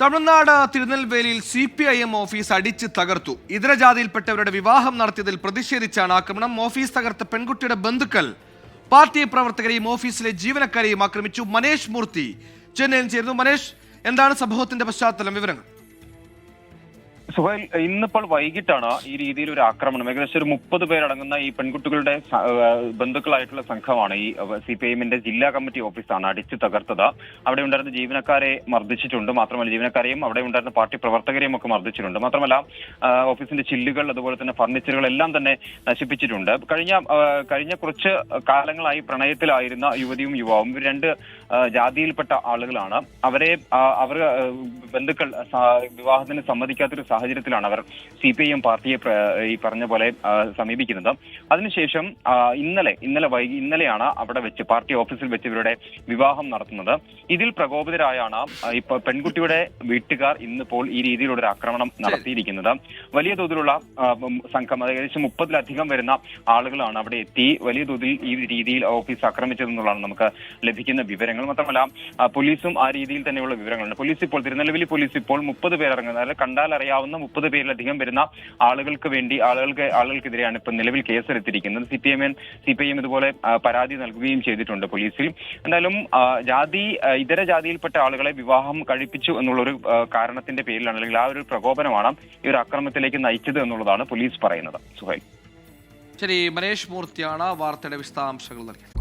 Tamil Nadu തിരുനെൽവേലിയിൽ C P I M office അടിച്ച് തകർത്തു. ഇതര ജാതിയിൽപ്പെട്ടവരുടെ വിവാഹം നടത്തിയതിൽ പ്രതിഷേധിച്ചാണ് ആക്രമണം. ഓഫീസ് തകർത്ത പെൺകുട്ടിയുടെ ബന്ധുക്കൾ പാർട്ടി പ്രവർത്തകരെയും ഓഫീസിലെ ജീവനക്കാരെയും ആക്രമിച്ചു. മനേഷ് മൂർത്തി ചെന്നൈയിൽ ചേർന്നു മനേഷ് എന്താണ് സംഭവത്തിന്റെ പശ്ചാത്തലം? വിവരങ്ങൾ. സുഹൈൽ ഇന്നിപ്പോൾ വൈകിട്ടാണ് ഈ രീതിയിൽ ഒരു ആക്രമണം. ഏകദേശം ഒരു മുപ്പത് പേരടങ്ങുന്ന ഈ പെൺകുട്ടികളുടെ ബന്ധുക്കളായിട്ടുള്ള സംഘമാണ് ഈ സി പി എമ്മിന്റെ ജില്ലാ കമ്മിറ്റി ഓഫീസാണ് അടിച്ചു തകർത്തത്. അവിടെ ഉണ്ടായിരുന്ന ജീവനക്കാരെ മർദ്ദിച്ചിട്ടുണ്ട്. മാത്രമല്ല ജീവനക്കാരെയും അവിടെ ഉണ്ടായിരുന്ന പാർട്ടി പ്രവർത്തകരെയും ഒക്കെ മർദ്ദിച്ചിട്ടുണ്ട്. മാത്രമല്ല ഓഫീസിന്റെ ചില്ലുകൾ അതുപോലെ തന്നെ ഫർണിച്ചറുകൾ എല്ലാം തന്നെ നശിപ്പിച്ചിട്ടുണ്ട്. കഴിഞ്ഞ കഴിഞ്ഞ കുറച്ച് കാലങ്ങളായി പ്രണയത്തിലായിരുന്ന യുവതിയും യുവാവും രണ്ട് ജാതിയിൽപ്പെട്ട ആളുകളാണ്. അവരെ അവർ ബന്ധുക്കൾ വിവാഹത്തിന് സമ്മതിക്കാത്തൊരു സാഹചര്യത്തിലാണ് അവർ സി പി ഐ എം പാർട്ടിയെ ഈ പറഞ്ഞ പോലെ സമീപിക്കുന്നത്. അതിനുശേഷം ഇന്നലെ ഇന്നലെ വൈകി ഇന്നലെയാണ് അവിടെ വെച്ച് പാർട്ടി ഓഫീസിൽ വെച്ച് ഇവരുടെ വിവാഹം നടത്തുന്നത്. ഇതിൽ പ്രകോപിതരായാണ് ഇപ്പൊ പെൺകുട്ടിയുടെ വീട്ടുകാർ ഇന്നിപ്പോൾ ഈ രീതിയിലുള്ള ഒരു ആക്രമണം നടത്തിയിരിക്കുന്നത്. വലിയ തോതിലുള്ള സംഘം ഏകദേശം മുപ്പതിലധികം വരുന്ന ആളുകളാണ് അവിടെ എത്തി. വലിയ തോതിൽ ഈ രീതിയിൽ ഓഫീസ് ആക്രമിച്ചതെന്നുള്ളതാണ് നമുക്ക് ലഭിക്കുന്ന വിവരങ്ങൾ. മാത്രമല്ല പോലീസും ആ രീതിയിൽ തന്നെയുള്ള വിവരങ്ങളുണ്ട്. പോലീസ് ഇപ്പോൾ തിരുനെല്ലി പോലീസ് ഇപ്പോൾ മുപ്പത് പേരിറങ്ങുന്നത് അതായത് കണ്ടാൽ അറിയാവുന്ന മുപ്പത് പേരിലധികം വരുന്ന ആളുകൾക്ക് വേണ്ടി ആളുകൾക്ക് ആളുകൾക്കെതിരെയാണ് ഇപ്പൊ നിലവിൽ കേസെടുത്തിരിക്കുന്നത്. C P M C P I ഇതുപോലെ പരാതി നൽകുകയും ചെയ്തിട്ടുണ്ട് പോലീസിൽ. എന്തായാലും ജാതി ഇതര ജാതിയിൽപ്പെട്ട ആളുകളെ വിവാഹം കഴിപ്പിച്ചു എന്നുള്ളൊരു കാരണത്തിന്റെ പേരിലാണ് അല്ലെങ്കിൽ ആ ഒരു പ്രകോപനമാണ് ഈ ഒരു അക്രമത്തിലേക്ക് നയിച്ചത് എന്നുള്ളതാണ് പോലീസ് പറയുന്നത്. സുഹൈൽ. ശരി മനേഷ് മൂർത്തിയാണ് വാർത്തയുടെ വിശദാംശങ്ങൾ നൽകിയത്.